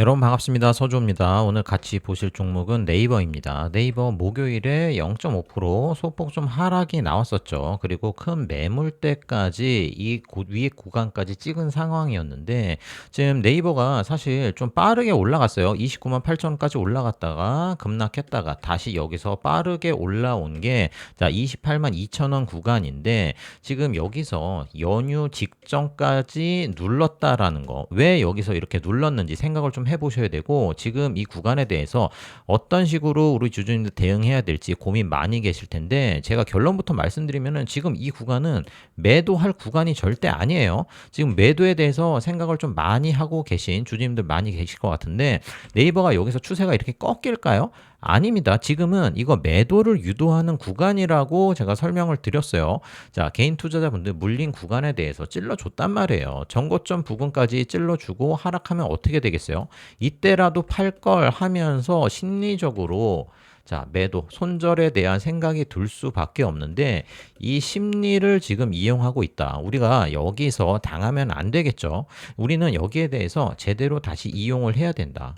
여러분 반갑습니다. 서주입니다. 오늘 같이 보실 종목은 네이버입니다. 네이버 목요일에 0.5% 소폭 좀 하락이 나왔었죠. 그리고 큰 매물대까지 이 고, 위에 구간까지 찍은 상황이었는데 지금 네이버가 사실 좀 빠르게 올라갔어요. 29만 8천까지 올라갔다가 급락했다가 다시 여기서 빠르게 올라온 게 자, 28만 2천 원 구간인데 지금 여기서 연휴 직전까지 눌렀다라는 거. 왜 여기서 이렇게 눌렀는지 생각을 좀 해보셔야 되고 지금 이 구간에 대해서 어떤 식으로 우리 주주님들 대응해야 될지 고민 많이 계실 텐데 제가 결론부터 말씀드리면은 지금 이 구간은 매도할 구간이 절대 아니에요. 지금 매도에 대해서 생각을 좀 많이 하고 계신 주주님들 많이 계실 것 같은데 네이버가 여기서 추세가 이렇게 꺾일까요? 아닙니다. 지금은 이거 매도를 유도하는 구간이라고 제가 설명을 드렸어요. 자, 개인 투자자분들 물린 구간에 대해서 찔러줬단 말이에요. 정고점 부분까지 찔러주고 하락하면 어떻게 되겠어요? 이때라도 팔 걸 하면서 심리적으로 자, 매도, 손절에 대한 생각이 들 수밖에 없는데 이 심리를 지금 이용하고 있다. 우리가 여기서 당하면 안 되겠죠. 우리는 여기에 대해서 제대로 다시 이용을 해야 된다.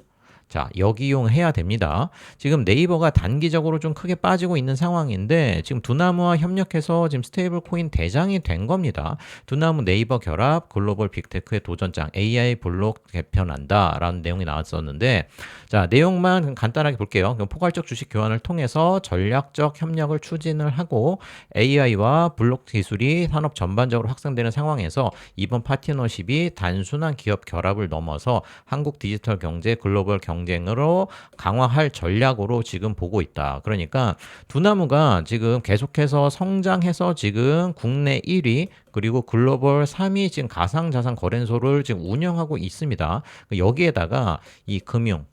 자, 역이용 해야 됩니다. 지금 네이버가 단기적으로 좀 크게 빠지고 있는 상황인데 지금 두나무와 협력해서 지금 스테이블 코인 대장이 된 겁니다. 두나무 네이버 결합 글로벌 빅테크의 도전장 AI 블록 개편한다라는 내용이 나왔었는데 자, 내용만 간단하게 볼게요. 포괄적 주식 교환을 통해서 전략적 협력을 추진을 하고 AI와 블록 기술이 산업 전반적으로 확산되는 상황에서 이번 파트너십이 단순한 기업 결합을 넘어서 한국 디지털 경제 글로벌 경제 경쟁으로 강화할 전략으로 지금 보고 있다. 그러니까 두나무가 지금 계속해서 성장해서 지금 국내 1위 그리고 글로벌 3위 지금 가상자산 거래소를 지금 운영하고 있습니다. 여기에다가 이 금융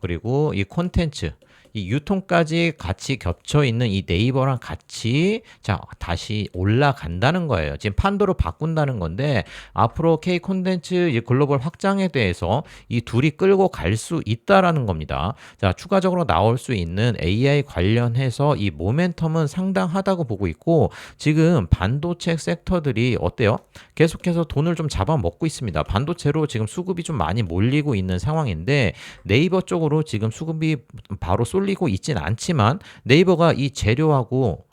그리고 이 콘텐츠 이 유통까지 같이 겹쳐 있는 이 네이버랑 같이 자 다시 올라간다는 거예요. 지금 판도로 바꾼다는 건데 앞으로 K 콘텐츠 글로벌 확장에 대해서 이 둘이 끌고 갈 수 있다라는 겁니다. 자 추가적으로 나올 수 있는 AI 관련해서 이 모멘텀은 상당하다고 보고 있고 지금 반도체 섹터들이 어때요? 계속해서 돈을 좀 잡아먹고 있습니다. 반도체로 지금 수급이 좀 많이 몰리고 있는 상황인데 네이버 쪽으로 지금 수급이 바로 쏠 쏠리고 있진 않지만 네이버가 이 재료하고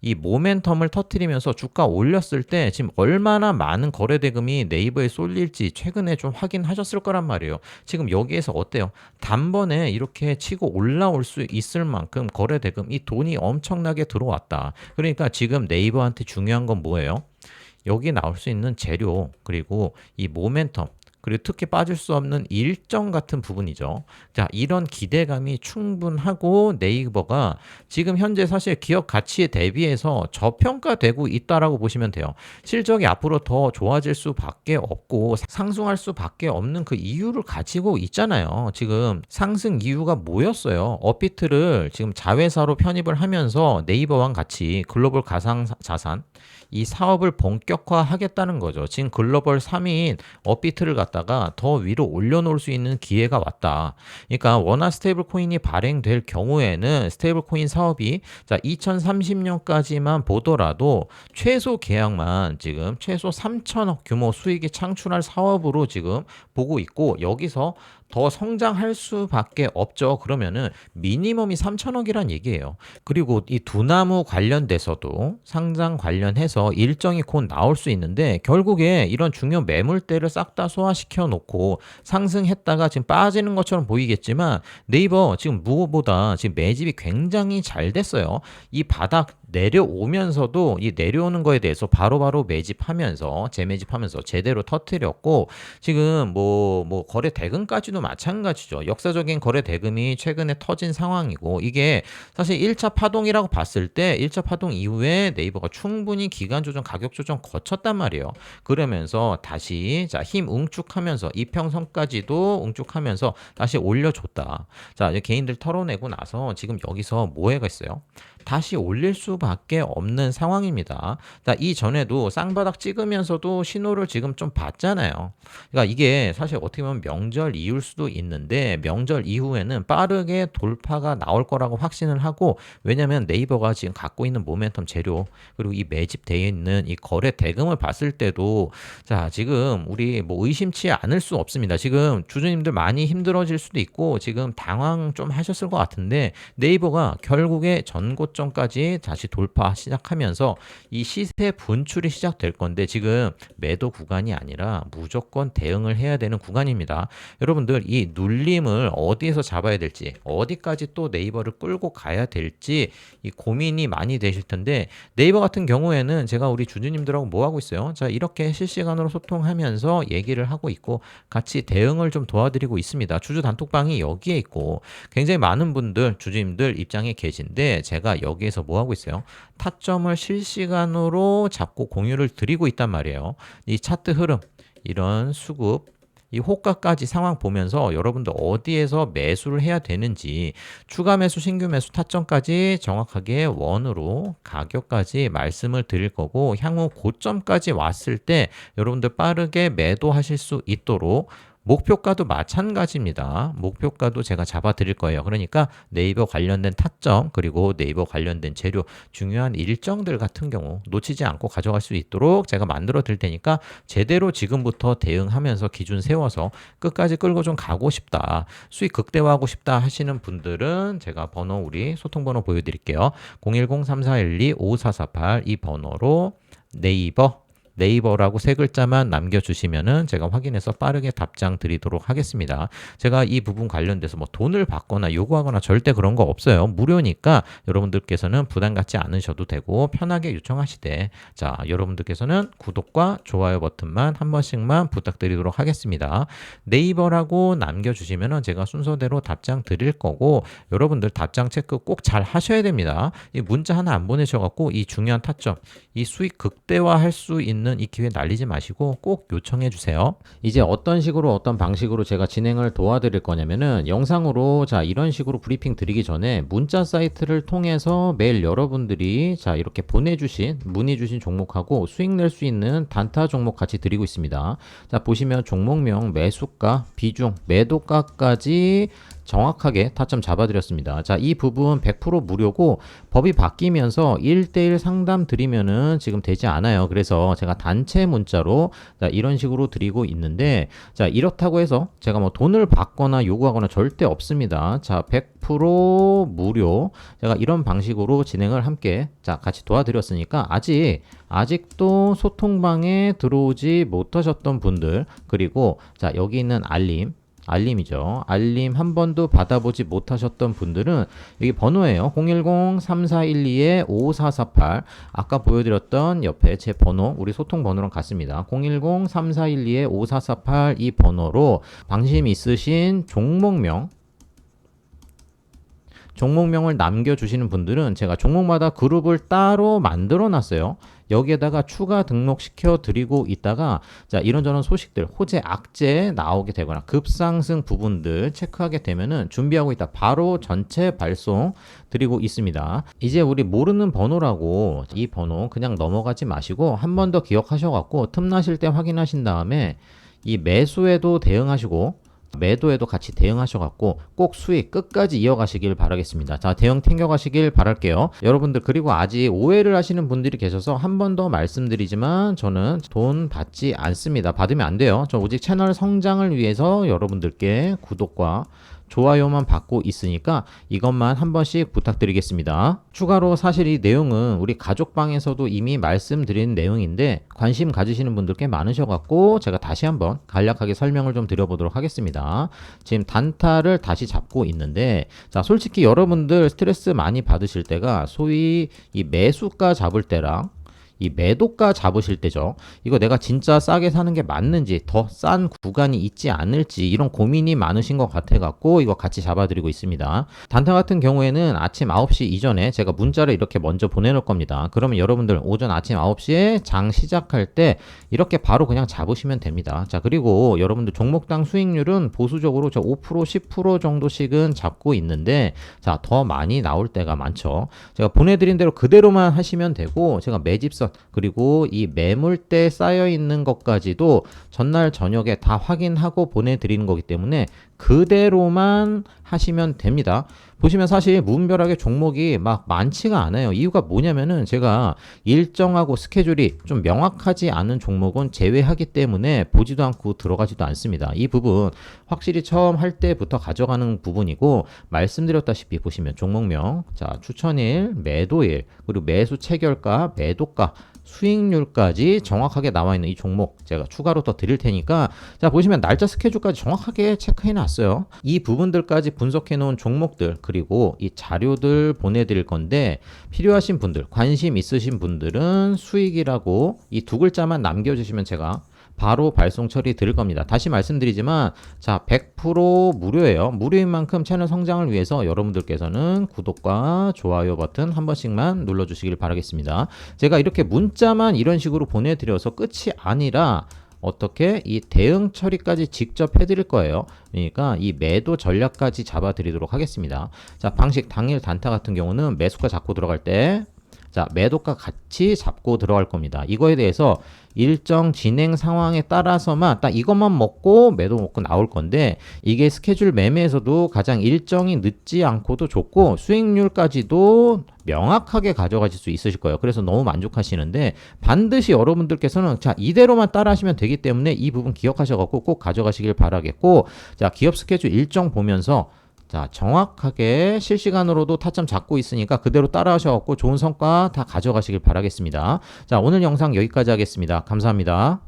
이 모멘텀을 터트리면서 주가 올렸을 때 지금 얼마나 많은 거래 대금이 네이버에 쏠릴지 최근에 좀 확인하셨을 거란 말이에요. 지금 여기에서 어때요? 단번에 이렇게 치고 올라올 수 있을 만큼 거래 대금 이 돈이 엄청나게 들어왔다. 그러니까 지금 네이버한테 중요한 건 뭐예요? 여기 나올 수 있는 재료 그리고 이 모멘텀 그리고 특히 빠질 수 없는 일정 같은 부분이죠. 자, 이런 기대감이 충분하고 네이버가 지금 현재 사실 기업 가치에 대비해서 저평가되고 있다라고 보시면 돼요. 실적이 앞으로 더 좋아질 수밖에 없고 상승할 수밖에 없는 그 이유를 가지고 있잖아요. 지금 상승 이유가 뭐였어요? 업비트를 지금 자회사로 편입을 하면서 네이버와 같이 글로벌 가상 자산 이 사업을 본격화하겠다는 거죠. 지금 글로벌 3위인 업비트를 갖다가 더 위로 올려놓을 수 있는 기회가 왔다. 그러니까 원화 스테이블 코인이 발행될 경우에는 스테이블 코인 사업이 자 2030년까지만 보더라도 최소 계약만 지금 최소 3천억 규모 수익이 창출할 사업으로 지금 보고 있고 여기서 더 성장할 수밖에 없죠. 그러면은 미니멈이 3천억이란 얘기예요. 그리고 이 두나무 관련돼서도 상장 관련해서 일정이 곧 나올 수 있는데 결국에 이런 중요 매물대를 싹 다 소화시켜 놓고 상승했다가 지금 빠지는 것처럼 보이겠지만 네이버 지금 무엇보다 지금 매집이 굉장히 잘 됐어요. 이 바닥 내려오면서도 이 내려오는 거에 대해서 바로바로 바로 매집하면서 재매집하면서 제대로 터트렸고 지금 뭐뭐 뭐 거래 대금까지도 마찬가지죠. 역사적인 거래 대금이 최근에 터진 상황이고 이게 사실 1차 파동이라고 봤을 때 1차 파동 이후에 네이버가 충분히 기간 조정 가격 조정 거쳤단 말이에요. 그러면서 다시 자힘 응축하면서 이평선까지도 응축하면서 다시 올려줬다. 자 개인들 털어내고 나서 지금 여기서 뭐해가 있어요? 다시 올릴 수밖에 없는 상황입니다. 자, 이전에도 쌍바닥 찍으면서도 신호를 지금 좀 봤잖아요. 그러니까 이게 사실 어떻게 보면 명절 이후일 수도 있는데 명절 이후에는 빠르게 돌파가 나올 거라고 확신을 하고 왜냐면 네이버가 지금 갖고 있는 모멘텀 재료 그리고 이 매집되어 있는 이 거래 대금을 봤을 때도 자, 지금 우리 뭐 의심치 않을 수 없습니다. 지금 주주님들 많이 힘들어질 수도 있고 지금 당황 좀 하셨을 것 같은데 네이버가 결국에 전고 점까지 다시 돌파 시작하면서 이 시세 분출이 시작될 건데 지금 매도 구간이 아니라 무조건 대응을 해야 되는 구간입니다. 여러분들 이 눌림을 어디에서 잡아야 될지 어디까지 또 네이버를 끌고 가야 될지 이 고민이 많이 되실 텐데 네이버 같은 경우에는 제가 우리 주주님들하고 뭐 하고 있어요? 자 이렇게 실시간으로 소통하면서 얘기를 하고 있고 같이 대응을 좀 도와드리고 있습니다. 주주 단톡방이 여기에 있고 굉장히 많은 분들 주주님들 입장에 계신데 제가 여기에서 뭐 하고 있어요? 타점을 실시간으로 잡고 공유를 드리고 있단 말이에요. 이 차트 흐름 이런 수급 이 호가까지 상황 보면서 여러분들 어디에서 매수를 해야 되는지 추가 매수, 신규 매수 타점까지 정확하게 원으로 가격까지 말씀을 드릴 거고 향후 고점까지 왔을 때 여러분들 빠르게 매도하실 수 있도록 목표가도 마찬가지입니다. 목표가도 제가 잡아 드릴 거예요. 그러니까 네이버 관련된 타점 그리고 네이버 관련된 재료 중요한 일정들 같은 경우 놓치지 않고 가져갈 수 있도록 제가 만들어 드릴 테니까 제대로 지금부터 대응하면서 기준 세워서 끝까지 끌고 좀 가고 싶다. 수익 극대화하고 싶다 하시는 분들은 제가 번호 우리 소통 번호 보여 드릴게요. 010-3412-5448 이 번호로 네이버 네이버라고 세 글자만 남겨주시면은 제가 확인해서 빠르게 답장 드리도록 하겠습니다. 제가 이 부분 관련돼서 뭐 돈을 받거나 요구하거나 절대 그런 거 없어요. 무료니까 여러분들께서는 부담 갖지 않으셔도 되고 편하게 요청하시되 자 여러분들께서는 구독과 좋아요 버튼만 한 번씩만 부탁드리도록 하겠습니다. 네이버라고 남겨주시면은 제가 순서대로 답장 드릴 거고 여러분들 답장 체크 꼭 잘 하셔야 됩니다. 이 문자 하나 안 보내셔갖고 이 중요한 타점 이 수익 극대화할 수 있는 이 기회 날리지 마시고 꼭 요청해 주세요. 이제 어떤 식으로 어떤 방식으로 제가 진행을 도와드릴 거냐면은 영상으로 자 이런 식으로 브리핑 드리기 전에 문자 사이트를 통해서 매일 여러분들이 자 이렇게 보내주신 문의 주신 종목하고 수익 낼 수 있는 단타 종목 같이 드리고 있습니다. 자 보시면 종목명 매수가 비중 매도가까지 정확하게 타점 잡아드렸습니다. 자, 이 부분 100% 무료고 법이 바뀌면서 1대1 상담 드리면은 지금 되지 않아요. 그래서 제가 단체 문자로 자, 이런 식으로 드리고 있는데 자, 이렇다고 해서 제가 뭐 돈을 받거나 요구하거나 절대 없습니다. 자, 100% 무료. 제가 이런 방식으로 진행을 함께 자, 같이 도와드렸으니까 아직 아직도 소통방에 들어오지 못하셨던 분들 그리고 자, 여기 있는 알림 알림이죠. 알림 한 번도 받아보지 못하셨던 분들은 여기 번호예요. 010-3412-5448 아까 보여드렸던 옆에 제 번호 우리 소통 번호랑 같습니다. 010-3412-5448 이 번호로 방심 있으신 종목명 종목명을 남겨주시는 분들은 제가 종목마다 그룹을 따로 만들어 놨어요. 여기에다가 추가 등록시켜 드리고 있다가 자 이런저런 소식들 호재 악재 나오게 되거나 급상승 부분들 체크하게 되면은 준비하고 있다 바로 전체 발송 드리고 있습니다 이제 우리 모르는 번호라고 이 번호 그냥 넘어가지 마시고 한 번 더 기억하셔 갖고 틈나실 때 확인하신 다음에 이 매수에도 대응하시고 매도에도 같이 대응하셔갖고 꼭 수익 끝까지 이어가시길 바라겠습니다. 자, 대응 챙겨가시길 바랄게요. 여러분들 그리고 아직 오해를 하시는 분들이 계셔서 한 번 더 말씀드리지만 저는 돈 받지 않습니다. 받으면 안 돼요. 저 오직 채널 성장을 위해서 여러분들께 구독과 좋아요만 받고 있으니까 이것만 한 번씩 부탁드리겠습니다. 추가로 사실 이 내용은 우리 가족방에서도 이미 말씀드린 내용인데 관심 가지시는 분들 꽤 많으셔갖고 제가 다시 한번 간략하게 설명을 좀 드려보도록 하겠습니다. 지금 단타를 다시 잡고 있는데 자 솔직히 여러분들 스트레스 많이 받으실 때가 소위 이 매수가 잡을 때랑 이 매도가 잡으실 때죠. 이거 내가 진짜 싸게 사는 게 맞는지 더 싼 구간이 있지 않을지 이런 고민이 많으신 것 같아 갖고 이거 같이 잡아드리고 있습니다. 단타 같은 경우에는 아침 9시 이전에 제가 문자를 이렇게 먼저 보내놓을 겁니다. 그러면 여러분들 오전 아침 9시에 장 시작할 때 이렇게 바로 그냥 잡으시면 됩니다. 자 그리고 여러분들 종목당 수익률은 보수적으로 저 5% 10% 정도씩은 잡고 있는데 자 더 많이 나올 때가 많죠. 제가 보내드린 대로 그대로만 하시면 되고 제가 매집선 그리고 이 매물대 쌓여 있는 것까지도 전날 저녁에 다 확인하고 보내드리는 거기 때문에 그대로만 하시면 됩니다. 보시면 사실 무분별하게 종목이 막 많지가 않아요. 이유가 뭐냐면은 제가 일정하고 스케줄이 좀 명확하지 않은 종목은 제외하기 때문에 보지도 않고 들어가지도 않습니다. 이 부분 확실히 처음 할 때부터 가져가는 부분이고 말씀드렸다시피 보시면 종목명, 자 추천일, 매도일, 그리고 매수 체결가, 매도가 수익률까지 정확하게 나와 있는 이 종목 제가 추가로 더 드릴 테니까 자 보시면 날짜 스케줄까지 정확하게 체크해 놨어요. 이 부분들까지 분석해 놓은 종목들 그리고 이 자료들 보내드릴 건데 필요하신 분들 관심 있으신 분들은 수익이라고 이 두 글자만 남겨주시면 제가 바로 발송 처리 드릴 겁니다. 다시 말씀드리지만 자 100% 무료예요. 무료인 만큼 채널 성장을 위해서 여러분들께서는 구독과 좋아요 버튼 한 번씩만 눌러주시길 바라겠습니다. 제가 이렇게 문자만 이런 식으로 보내드려서 끝이 아니라 어떻게 이 대응 처리까지 직접 해드릴 거예요. 그러니까 이 매도 전략까지 잡아드리도록 하겠습니다. 자 방식 당일 단타 같은 경우는 매수가 잡고 들어갈 때 자, 매도가 같이 잡고 들어갈 겁니다. 이거에 대해서 일정 진행 상황에 따라서만 딱 이것만 먹고 매도 먹고 나올 건데 이게 스케줄 매매에서도 가장 일정이 늦지 않고도 좋고 수익률까지도 명확하게 가져가실 수 있으실 거예요. 그래서 너무 만족하시는데 반드시 여러분들께서는 자 이대로만 따라하시면 되기 때문에 이 부분 기억하셔갖고 꼭 가져가시길 바라겠고 자 기업 스케줄 일정 보면서 자, 정확하게 실시간으로도 타점 잡고 있으니까 그대로 따라하셔갖고 좋은 성과 다 가져가시길 바라겠습니다. 자, 오늘 영상 여기까지 하겠습니다. 감사합니다.